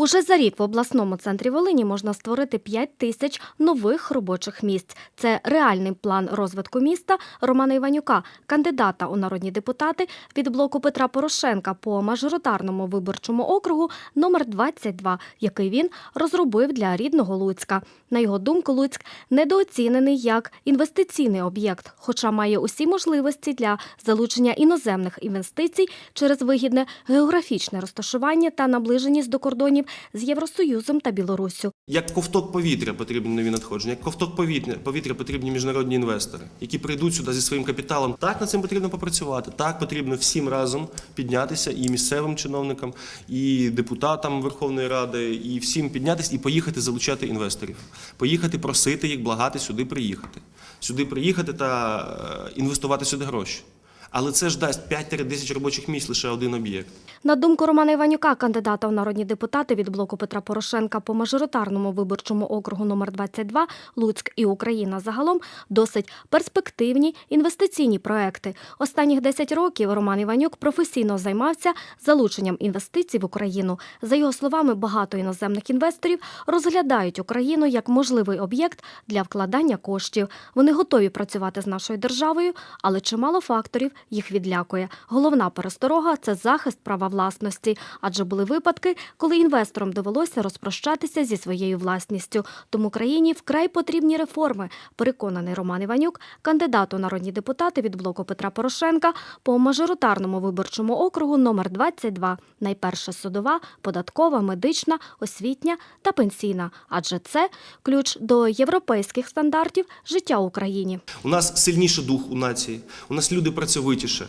Уже за рік в обласному центрі Волині можна створити 5 тисяч нових робочих місць. Це реальний план розвитку міста Романа Іванюка, кандидата у народні депутати від блоку Петра Порошенка по мажоритарному виборчому округу номер 22, який він розробив для рідного Луцька. На його думку, Луцьк недооцінений як інвестиційний об'єкт, хоча має усі можливості для залучення іноземних інвестицій через вигідне географічне розташування та наближеність до кордонів з Євросоюзом та Білоруссю. Як ковток повітря потрібні нові надходження, як ковток повітря, повітря потрібні міжнародні інвестори, які прийдуть сюди зі своїм капіталом. Так над цим потрібно попрацювати. Так потрібно всім разом піднятися і місцевим чиновникам, і депутатам Верховної Ради, і всім піднятися і поїхати залучати інвесторів, поїхати просити їх, благати сюди приїхати, сюди приїхати та е, інвестувати сюди гроші. Але це ж дасть 5-10 робочих місць лише один об'єкт. На думку Романа Іванюка, кандидата у народні депутати від блоку Петра Порошенка по мажоритарному виборчому округу номер 22 Луцьк і Україна загалом досить перспективні інвестиційні проекти. Останніх 10 років Роман Іванюк професійно займався залученням інвестицій в Україну. За його словами, багато іноземних інвесторів розглядають Україну як можливий об'єкт для вкладання коштів. Вони готові працювати з нашою державою, але чимало факторів їх відлякує. Головна пересторога це захист права власності, адже були випадки, коли інвесторам довелося розпрощатися зі своєю власністю. Тому країні вкрай потрібні реформи. Переконаний Роман Іванюк, кандидат у народні депутати від блоку Петра Порошенка по мажоритарному виборчому округу номер 22 Найперша судова, податкова, медична, освітня та пенсійна. Адже це ключ до європейських стандартів життя в Україні. У нас сильніший дух у нації, у нас люди працьовитіше,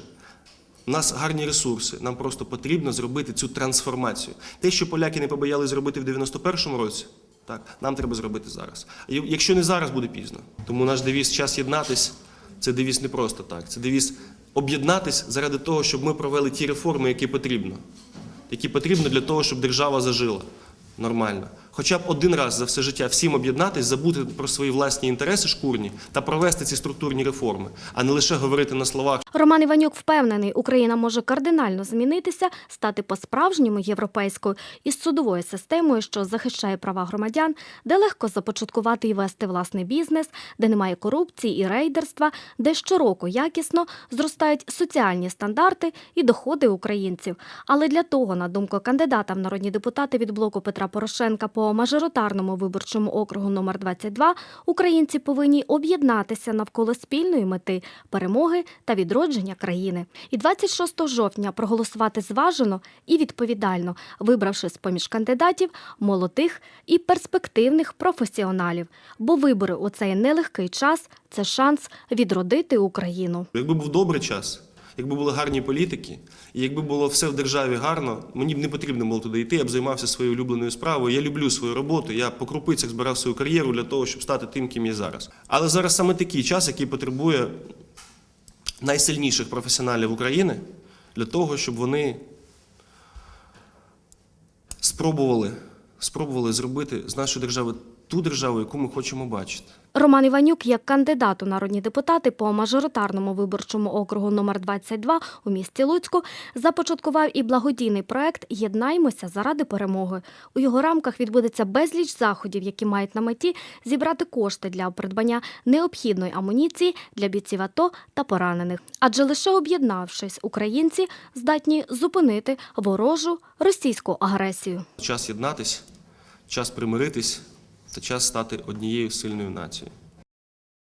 у нас гарні ресурси. Нам просто потрібно зробити цю трансформацію. Те, що поляки не побоялись зробити в 91-му році, так, нам треба зробити зараз. Якщо не зараз, буде пізно. Тому наш девіз час єднатись це девіз не просто так. Це девіз об'єднатись заради того, щоб ми провели ті реформи, які потрібно. Які потрібно для того, щоб держава зажила нормально. Хоча б один раз за все життя всім об'єднатись, забути про свої власні інтереси шкурні та провести ці структурні реформи, а не лише говорити на словах. Роман Іванюк впевнений, Україна може кардинально змінитися, стати по-справжньому європейською із судовою системою, що захищає права громадян, де легко започаткувати і вести власний бізнес, де немає корупції і рейдерства, де щороку якісно зростають соціальні стандарти і доходи українців. Але для того, на думку кандидата в народні депутати від блоку Петра Порошенка по мажоритарному виборчому округу номер 22 українці повинні об'єднатися навколо спільної мети перемоги та відродження країни. І 26 жовтня проголосувати зважено і відповідально, вибравши з поміж кандидатів молодих і перспективних професіоналів. Бо вибори у цей нелегкий час це шанс відродити Україну. Якби був добрий час, якби були гарні політики, і якби було все в державі гарно, мені б не потрібно було туди йти, я б займався своєю улюбленою справою. Я люблю свою роботу, я по крупицях збирав свою кар'єру для того, щоб стати тим, ким я зараз. Але зараз саме такий час, який потребує найсильніших професіоналів України для того, щоб вони спробували, спробували зробити з нашої держави ту державу, яку ми хочемо бачити. Роман Іванюк, як кандидат у народні депутати по мажоритарному виборчому округу номер 22 у місті Луцьку, започаткував і благодійний проект Єднаймося заради перемоги. У його рамках відбудеться безліч заходів, які мають на меті зібрати кошти для придбання необхідної амуніції для бійців АТО та поранених. Адже лише об'єднавшись, українці здатні зупинити ворожу російську агресію. Час єднатись, час примиритись та час стати однією сильною нацією.